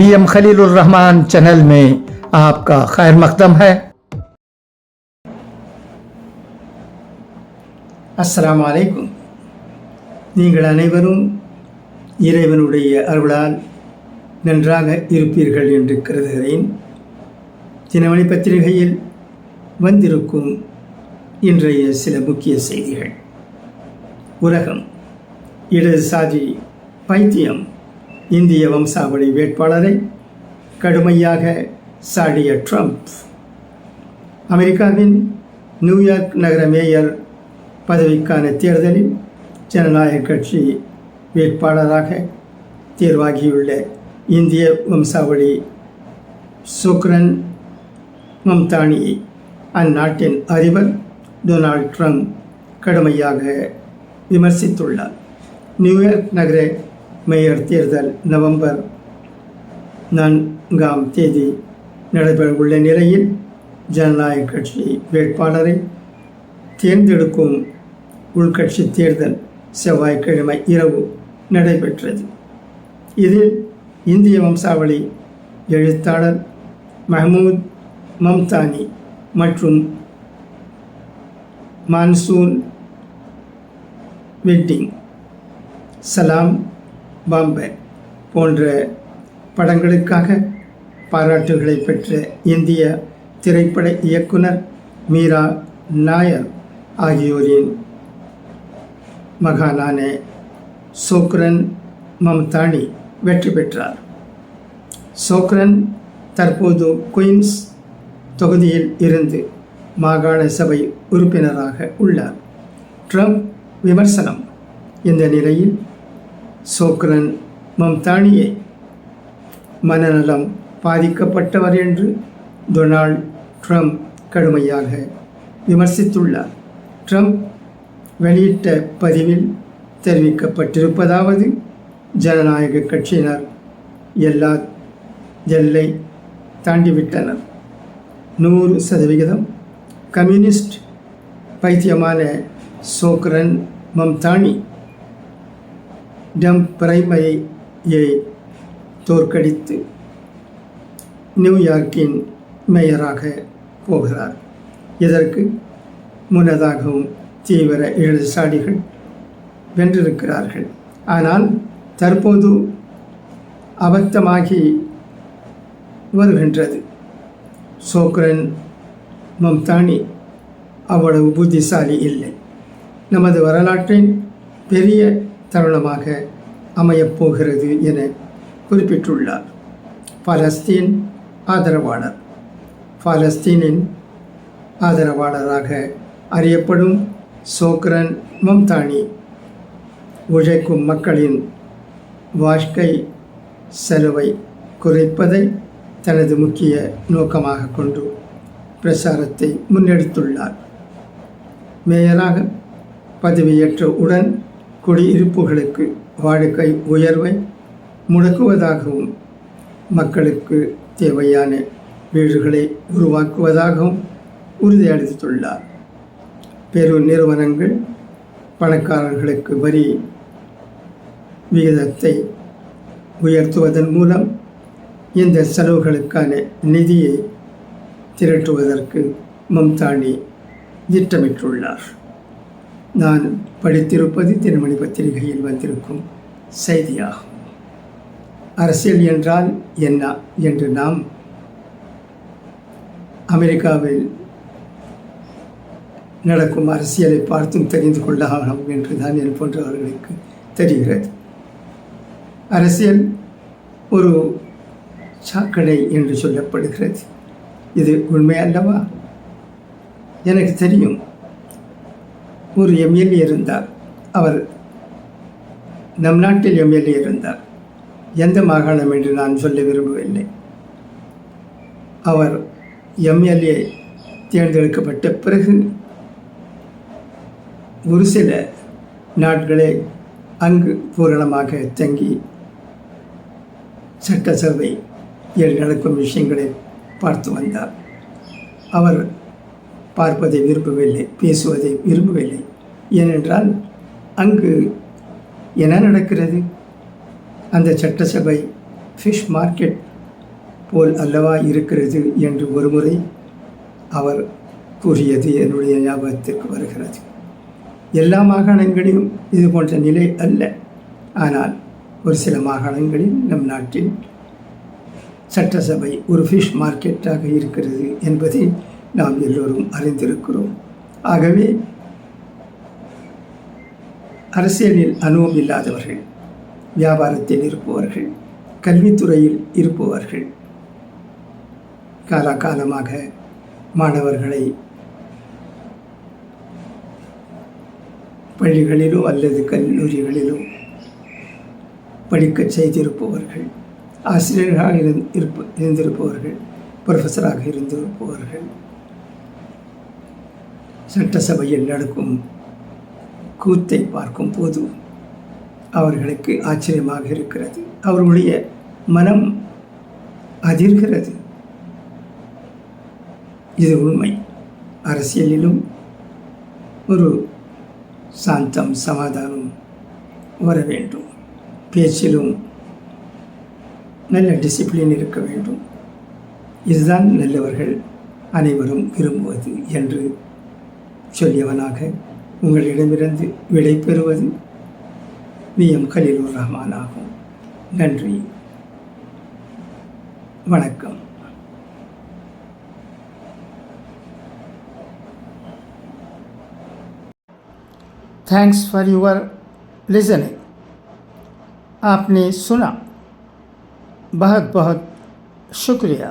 V M Khalilur Rahman channel में आपका खैर मकदम है அஸ்ஸலாமு அலைக்கும் நீங்கள் அனைவரும் இறைவனுடைய அருளால் நன்றாக இருப்பீர்கள் என்று கருதுகிறேன் தினமணி பத்திரிகையில் வந்திருக்கும் இன்றைய சில முக்கிய செய்திகள் உலகம் இடதுசாரி பைத்தியம் இந்திய வம்சாவளி வேட்பாளரை கடுமையாக சாடிய ட்ரம்ப். அமெரிக்காவின் நியூயார்க் நகர மேயர் பதவிக்கான தேர்தலில் ஜனநாயக கட்சி வேட்பாளராக தேர்வாகியுள்ள இந்திய வம்சாவளி சுக்ரன் மம்தானி அந்நாட்டின் அதிபர் டொனால்ட் ட்ரம்ப் கடுமையாக விமர்சித்துள்ளார். நியூயார்க் நகர மேயர் தேர்தல் நவம்பர் நான்காம் தேதி நடைபெறவுள்ள நிலையில் ஜனநாயக கட்சி வேட்பாளரை தேர்ந்தெடுக்கும் உள்கட்சி தேர்தல் செவ்வாய்க்கிழமை இரவு நடைபெற்றது. இதில் இந்திய வம்சாவளி எழுத்தாளர் மஹமூத் மம்தானி மற்றும் மான்சூன் வெட்டிங் சலாம் பாம்பே போன்ற படங்களுக்காக பாராட்டுகளை பெற்ற இந்திய திரைப்பட இயக்குனர் மீரா நாயர் ஆகியோரின் மகானான சோக்ரன் மம்தானி வெற்றி பெற்றார். சோக்ரன் தற்போது குயின்ஸ் தொகுதியில் இருந்து மாகாண சபை உறுப்பினராக உள்ளார். ட்ரம்ப் விமர்சனம் இந்த நிலையில் சோக்ரன் மம்தானியை மனநலம் பாதிக்கப்பட்டவர் என்று டொனால்ட் ட்ரம்ப் கடுமையாக விமர்சித்துள்ளார். ட்ரம்ப் வெளியிட்ட பதிவில் தெரிவிக்கப்பட்டிருப்பதாவது ஜனநாயக கட்சியினர் எல்லா எல்லை தாண்டிவிட்டனர். நூறு சதவிகிதம் கம்யூனிஸ்ட் பைத்தியமான சோக்ரன் மம்தானி டம் பிரைமையை தோற்கடித்து நியூயார்க்கின் மேயராக போகிறார். இதற்கு முன்னதாகவும் தீவிர இடதுசாரிகள் வென்றிருக்கிறார்கள். ஆனால் தற்போது அபத்தமாகி வருகின்றது. சோக்ரன் மம்தானி அவ்வளவு புத்திசாலி இல்லை. நமது வரலாற்றின் பெரிய தருணமாக அமையப்போகிறது என குறிப்பிட்டுள்ளார். பாலஸ்தீன் ஆதரவாளர். பாலஸ்தீனின் ஆதரவாளராக அறியப்படும் சோக்ரன் மம்தானி உழைக்கும் மக்களின் வாழ்க்கை செலவை குறைப்பதை தனது முக்கிய நோக்கமாக கொண்டு பிரச்சாரத்தை முன்னெடுத்துள்ளார். மேயராக பதவியேற்ற உடன் குடியிருப்புகளுக்கு வாழ்க்கை உயர்வை முடக்குவதாகவும் மக்களுக்கு தேவையான வீடுகளை உருவாக்குவதாகவும் உறுதியளித்துள்ளார் பெரு நிறுவனங்கள் பணக்காரர்களுக்கு வரி விகிதத்தை உயர்த்துவதன் மூலம் இந்த செலவுகளுக்கான நிதியை திரட்டுவதற்கு மம்தானி திட்டமிட்டுள்ளார். நான் படித்திருப்பது தினமணி பத்திரிகையில் வந்திருக்கும் செய்தியாகும். அரசியல் என்றால் என்ன என்று நாம் அமெரிக்காவில் நடக்கும் அரசியலை பார்த்தும் தெரிந்து கொள்ளலாம் என்று தான் என் போன்றவர்களுக்கு தெரிகிறது. அரசியல் ஒரு சாக்கடை என்று சொல்லப்படுகிறது. இது உண்மை அல்லவா? எனக்கு தெரியும். ஒரு எம்எல்ஏ இருந்தார். அவர் நம் நாட்டில் எம்எல்ஏ இருந்தார். எந்த மாகாணம் என்று நான் சொல்ல விரும்பவில்லை. அவர் எம்எல்ஏ தேர்ந்தெடுக்கப்பட்ட பிறகு ஒரு சில நாட்களே அங்கு பூரணமாக தங்கி சட்டசபை நடக்கும் விஷயங்களை பார்த்து வந்தார். அவர் பார்ப்பதை விரும்பவில்லை பேசுவதை விரும்பவில்லை. ஏனென்றால் அங்கு என்ன நடக்கிறது? அந்த சட்டசபை ஃபிஷ் மார்க்கெட் போல் அல்லவா இருக்கிறது என்று ஒருமுறை அவர் கூறியது என்னுடைய ஞாபகத்திற்கு வருகிறது. எல்லா மாகாணங்களிலும் இது போன்ற நிலை அல்ல. ஆனால் ஒரு சில மாகாணங்களில் நம் நாட்டில் சட்டசபை ஒரு ஃபிஷ் மார்க்கெட்டாக இருக்கிறது என்பதை நாம் எல்லோரும் அறிந்திருக்கிறோம். ஆகவே அரசியலில் அனுபவம் இல்லாதவர்கள் வியாபாரத்தில் இருப்பவர்கள் கல்வித்துறையில் இருப்பவர்கள் காலாகாலமாக மாணவர்களை பள்ளிகளிலோ அல்லது கல்லூரிகளிலோ படிக்கச் செய்திருப்பவர்கள் ஆசிரியர்களாக இருந் இருப்ப இருந்திருப்பவர்கள் ப்ரொஃபஸராக இருந்திருப்பவர்கள் சட்டசபையில் நடக்கும் கூத்தை பார்க்கும் போது அவர்களுக்கு ஆச்சரியமாக இருக்கிறது. அவர்களுடைய மனம் அதிர்கிறது. இது உண்மை. அரசியலிலும் ஒரு சாந்தம் சமாதானம் வர வேண்டும். பேச்சிலும் நல்ல டிசிப்ளின் இருக்க வேண்டும். இதுதான் நல்லவர்கள் அனைவரும் விரும்புவது என்று சொல்லியவனாக உங்களிடமிருந்து விடை பெறுவது வி எம் கலீலுர் ரஹ்மான் ஆகும் நன்றி வணக்கம் थैंक्स फॉर योर लिसनिंग आपने सुना बहुत बहुत शुक्रिया